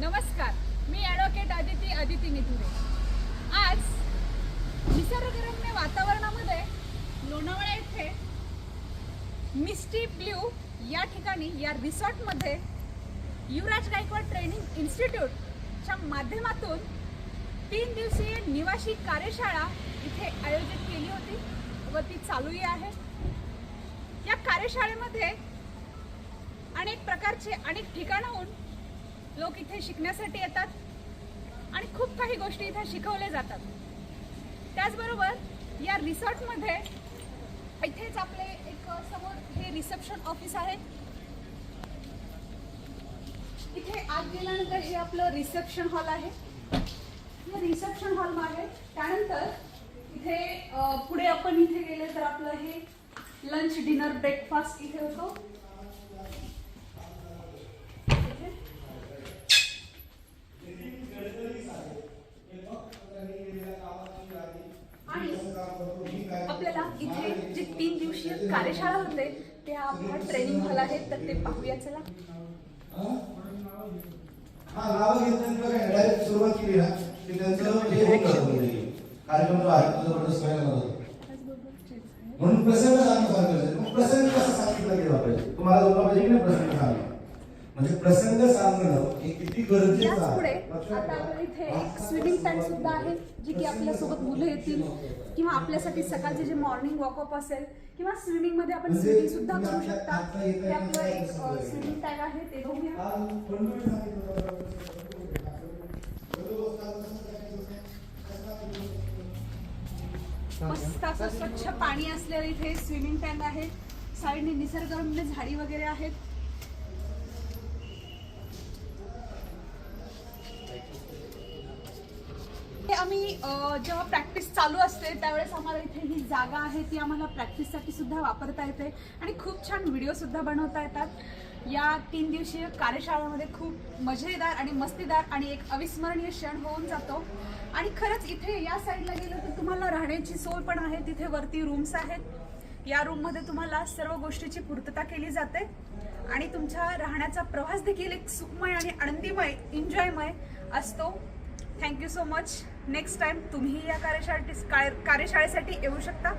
नमस्कार मी ॲडव्होकेट आदिती आदिती निधुरे आज निसर्गरम्य वातावरणामध्ये लोणावळा येथे मिस्टी ब्ल्यू या ठिकाणी या रिसॉर्टमध्ये युवराज गायकवाड ट्रेनिंग इन्स्टिट्यूटच्या माध्यमातून तीन दिवसीय निवासी कार्यशाळा इथे आयोजित केली होती व ती चालूही आहे. या कार्यशाळेमध्ये अनेक प्रकारचे अनेक ठिकाणाहून लोक इथे शिकण्यासाठी येतात आणि खूप काही गोष्टी इथे शिकवल्या जातात. त्याचबरोबर या रिसॉर्टमध्ये इथेच आपले एक समोर हे रिसेप्शन ऑफिस आहे. इथे आत गेल्यानंतर हे आपलं रिसेप्शन हॉल आहे. हे रिसेप्शन हॉल आहे त्यानंतर इथे पुढे आपण इथे गेले तर आपलं हे लंच डिनर ब्रेकफास्ट इथे होतो इथे. आणि आपल्याला इथे जे तीन दिवसीय कार्यशाळा होते ते हा ट्रेनिंग हॉल आहे तर ते पाहूया चला. हा नावं घेतल्यानंतर काय डायरेक्ट सुरुवात केली ना की त्यांचं हे होत राहतं म्हणजे कार्यक्रम जो आहे व्हायला लागला. म्हणून प्रसंग सांगायचं मग प्रसंग कसा सांगितला गेला पाहिजे? तुम्हाला जमला पाहिजे की नाही प्रसंग सांगणं म्हणजे प्रसंग सांगणं हे किती गरजेचं याच पुढे आहे आता. आपल्या इथे एक स्विमिंग टँक सुद्धा आहे जी की आपल्यासोबत मुलं येतील किंवा आपल्यासाठी सकाळचे जे मॉर्निंग वॉकअप असेल किंवा स्विमिंगमध्ये आपण म्हणजे स्विमिंग सुद्धा तुम्ही करू शकता हे आपलं एक. स्विमिंग टँक आहे ते बघूया सांगितलं होतं. मस्त असं स्वच्छ पाणी असलेलं इथे स्विमिंग टँक आहे साईडने निसर्गरम्य झाडी वगैरे आहेत आम्ही जेव्हा प्रॅक्टिस चालू असते त्यावेळेस आम्हाला इथे ही जागा आहे ती आम्हाला प्रॅक्टिससाठी सुद्धा वापरता येते. आणि खूप छान व्हिडिओसुद्धा बनवता येतात. या तीन दिवसीय कार्यशाळेमध्ये खूप मजेदार आणि मस्तीदार आणि एक अविस्मरणीय क्षण होऊन जातो. आणि खरंच इथे या साईडला गेलं तर तुम्हाला राहण्याची सोय पण आहे. तिथे वरती रूम्स आहेत. या रूममध्ये तुम्हाला सर्व गोष्टीची पूर्तता केली जाते. आणि तुमच्या राहण्याचा प्रवास देखील एक सुखमय आणि आनंदीमय एन्जॉयमय असतो. Thank you so much next time तुम्ही या कार्यशाळे कार्यशाळेसाठी येऊ शकता.